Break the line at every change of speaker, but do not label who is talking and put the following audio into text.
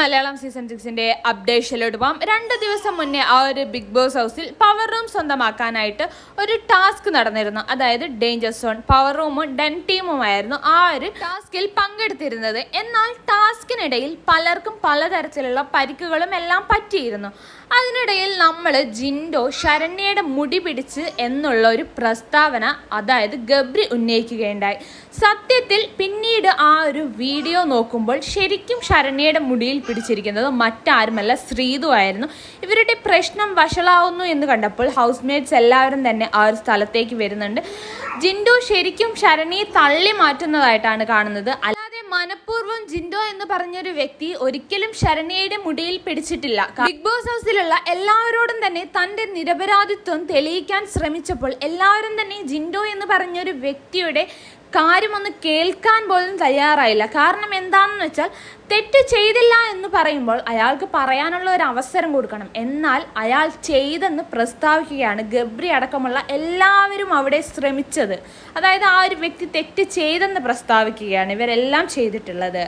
Malayalam season സിക്സിന്റെ അപ്ഡേഷനിലോട്ട് പോകാം രണ്ട് ദിവസം മുന്നേ ആ ഒരു ബിഗ് ബോസ് ഹൗസിൽ പവർ റൂം സ്വന്തമാക്കാനായിട്ട് ഒരു ടാസ്ക് നടന്നിരുന്നു. അതായത് ഡേഞ്ചർ സോൺ പവർ റൂമും ഡെൻ ടീമുമായിരുന്നു ആ ഒരു ടാസ്കിൽ പങ്കെടുത്തിരുന്നത്. എന്നാൽ ടാസ്കിനിടയിൽ പലർക്കും പലതരത്തിലുള്ള പരിക്കുകളും എല്ലാം പറ്റിയിരുന്നു. അതിനിടയിൽ നമ്മൾ ജിൻഡോ ശരണ്യയുടെ മുടി പിടിച്ച് എന്നുള്ള ഒരു പ്രസ്താവന അതായത് ഗബ്രി ഉന്നയിക്കുകയുണ്ടായി. സത്യത്തിൽ പിന്നീട് ആ ഒരു വീഡിയോ നോക്കുമ്പോൾ ശരിക്കും ശരണ്യയുടെ മുടിയിൽ പിടിച്ചിരിക്കുന്നത് മറ്റാരുമല്ല ശ്രീതു ആയിരുന്നു. ഇവരുടെ പ്രശ്നം വഷളാവുന്നു എന്ന് കണ്ടപ്പോൾ ഹൗസ് മേറ്റ്സ് എല്ലാവരും തന്നെ ആ ഒരു സ്ഥലത്തേക്ക് വരുന്നുണ്ട്. ജിൻഡോ ശരിക്കും ശരണ്യെ തള്ളി മാറ്റുന്നതായിട്ടാണ് കാണുന്നത്. അല്ലാതെ മനഃപൂർവം ജിൻഡോ എന്ന് പറഞ്ഞൊരു വ്യക്തി ഒരിക്കലും ശരണ്യയുടെ മുടിയിൽ പിടിച്ചിട്ടില്ല. ബിഗ് ബോസ് ഹൗസിലുള്ള എല്ലാവരോടും തന്നെ തന്റെ നിരപരാധിത്വം തെളിയിക്കാൻ ശ്രമിച്ചപ്പോൾ എല്ലാവരും തന്നെ ജിൻഡോ എന്ന് പറഞ്ഞൊരു വ്യക്തിയുടെ കാര്യമൊന്ന് കേൾക്കാൻ പോലും തയ്യാറായില്ല. കാരണം എന്താണെന്ന് വെച്ചാൽ തെറ്റ് ചെയ്തില്ല എന്ന് പറയുമ്പോൾ അയാൾക്ക് പറയാനുള്ള ഒരു അവസരം കൊടുക്കണം. എന്നാൽ അയാൾ ചെയ്തെന്ന് പ്രസ്താവിക്കുകയാണ് ഗബ്രി അടക്കമുള്ള എല്ലാവരും അവിടെ ശ്രമിച്ചത്. അതായത് ആ ഒരു വ്യക്തി തെറ്റ് ചെയ്തെന്ന് പ്രസ്താവിക്കുകയാണ് ഇവരെല്ലാം ചെയ്തിട്ടുള്ളത്.